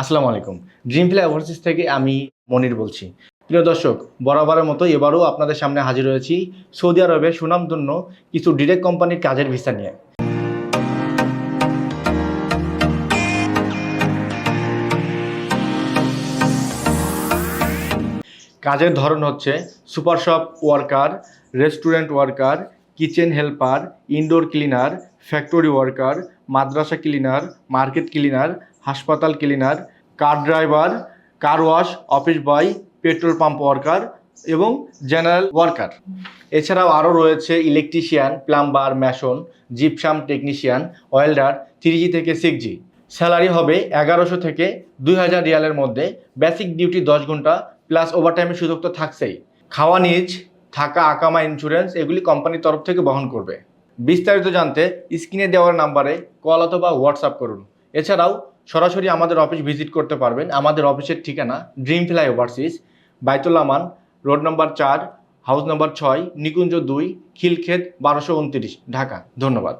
আসসালামু আলাইকুম। Dream fly overseas থেকে আমি মনির বলছি। প্রিয় দর্শক, বরাবরের মতো এবারও আপনাদের সামনে হাজির হয়েছি সৌদি আরবে সুনামধন্য কিছু ডিরেক্ট কোম্পানির কাজের ভিসা নিয়ে। কাজের ধরন হচ্ছে super shop worker, restaurant worker, kitchen helper indoor cleaner factory worker মাদ্রাসা ক্লিনার মার্কেট ক্লিনার হাসপাতাল cleaner, car driver, car wash, office boy, petrol pump worker এবং জেনারেল ওয়ার্কার। এছাড়াও আরও রয়েছে electrician, plumber, mason, gypsum technician, welder three G থেকে six জি salary হবে এগারোশো থেকে দুই হাজার রিয়ালের মধ্যে, বেসিক ডিউটি দশ ঘণ্টা, প্লাস ওভারটাইমের সুযোগ তো থাকছেই। খাওয়া নিজ, থাকা আকামা ইন্স্যুরেন্স, এগুলি কোম্পানির তরফ থেকে বহন করবে। বিস্তারিত জানতে স্ক্রিনে দেওয়ার নাম্বারে কল অথবা হোয়াটসঅ্যাপ করুন। এছাড়াও সরাসরি আমাদের অফিস ভিজিট করতে পারবেন। আমাদের অফিসের ঠিকানা dream fly overseas Baitul Aman road number চার হাউস নম্বর ছয়, নিকুঞ্জ দুই, খিলক্ষেত বারোশো উনত্রিশ, ঢাকা। ধন্যবাদ।